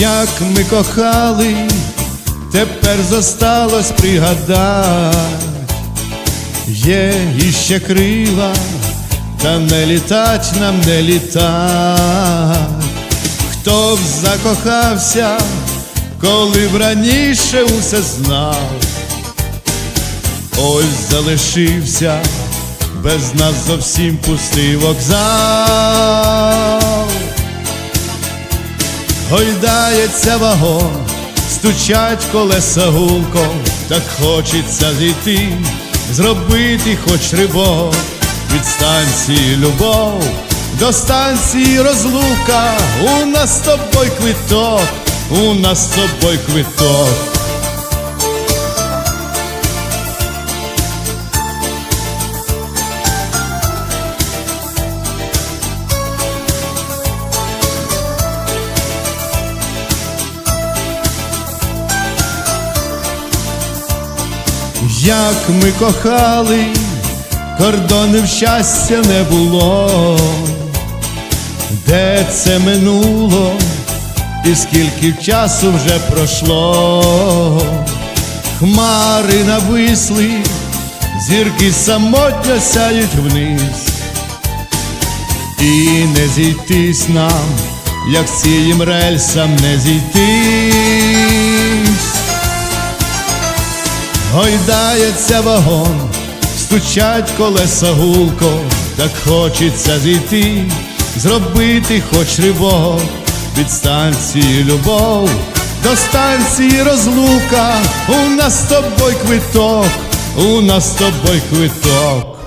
Як ми кохали, тепер зосталось пригадать, є іще крила, та не літать нам не літать. Хто б закохався, коли б раніше усе знав, ось залишився, без нас зовсім пустий вокзал. Гойдається вагон, стучать колеса гулком, так хочеться зійти, зробити хоч рибок від станції любов до станції розлука. У нас з тобою квиток, у нас з тобою квиток. Як ми кохали, кордонів щастя не було, де це минуло, і скільки часу вже пройшло, хмари нависли, зірки самотньо сяють вниз, і не зійтись нам, як з цим рельсам не зійтись. Гойдається вагон, стучать колеса гулко, так хочеться зійти, зробити хоч ривок від станції любов до станції розлука. У нас з тобою квиток, у нас з тобою квиток.